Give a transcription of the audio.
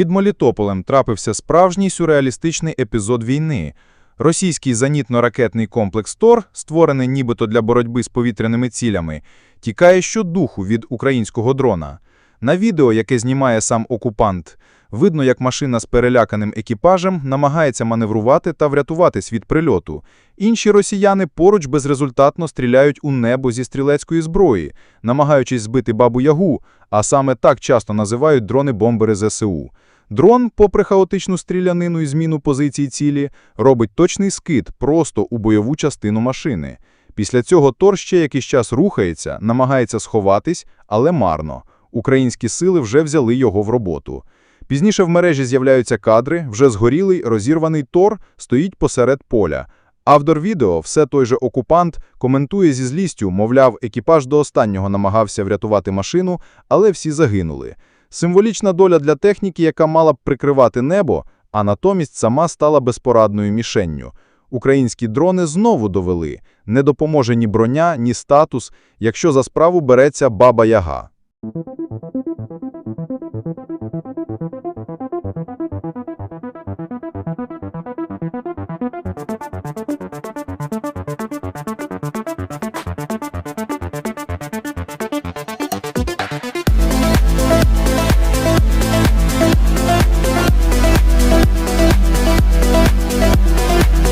Під Молітополем трапився справжній сюрреалістичний епізод війни. Російський зенітно-ракетний комплекс ТОР, створений нібито для боротьби з повітряними цілями, тікає щодуху від українського дрона. На відео, яке знімає сам окупант, видно, як машина з переляканим екіпажем намагається маневрувати та врятуватись від прильоту. Інші росіяни поруч безрезультатно стріляють у небо зі стрілецької зброї, намагаючись збити бабу-ягу, а саме так часто називають дрони-бомбери ЗСУ. Дрон, попри хаотичну стрілянину і зміну позиції цілі, робить точний скид просто у бойову частину машини. Після цього Тор ще якийсь час рухається, намагається сховатись, але марно. Українські сили вже взяли його в роботу. Пізніше в мережі з'являються кадри, вже згорілий, розірваний Тор стоїть посеред поля. Автор відео, все той же окупант, коментує зі злістю, мовляв, екіпаж до останнього намагався врятувати машину, але всі загинули. Символічна доля для техніки, яка мала б прикривати небо, а натомість сама стала безпорадною мішенню. Українські дрони знову довели – не допоможе ні броня, ні статус, якщо за справу береться Баба Яга.